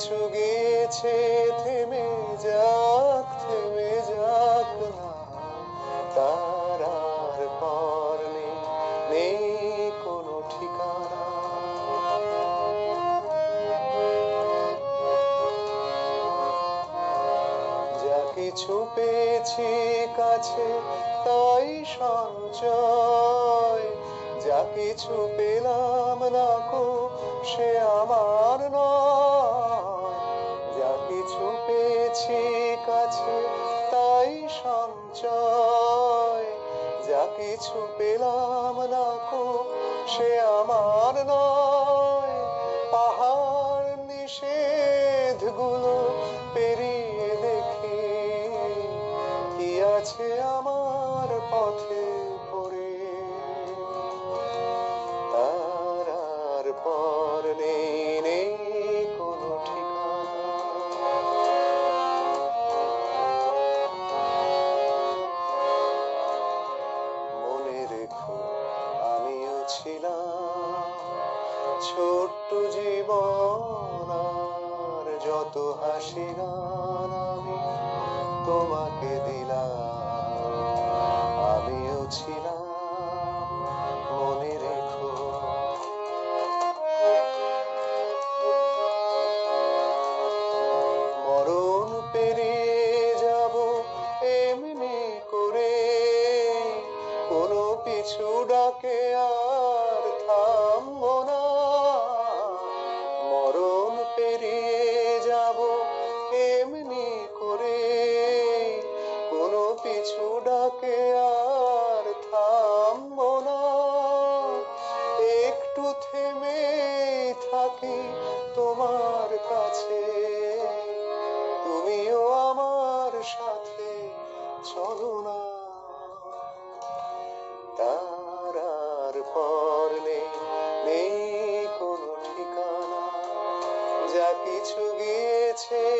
কিছু গিয়েছে থেমে যাক থেমে যাক না। তার আর পর নেই নেই কোনো ঠিকানা। যা কিছু পেয়েছি কাছে, তাই সঞ্চয়। যা কিছু পেলাম না কো সে আমার নয়। যা কিছু পেয়েছি কাছে, তাই সঞ্চয়। যা কিছু পেলাম না কো সে আমার নয়। পাহাড় নিষেধগুলো পেরিয়ে দেখি, কি আছে আমার পর নেই নেই কোনো ঠিকানা। মনে রেখো, আমিও ছিলাম ছোট্ট জীবন, আর যত হাসি গান আমি তোমাকে দিলাম, আমিও ছিলাম কিছু ডাকে আর থামব না। মরণ পেরিয়ে যাব এমনি করে কোনো পিছু ডাকে আর তার পর নেই কোনো ঠিকানা। যা কিছু গিয়েছে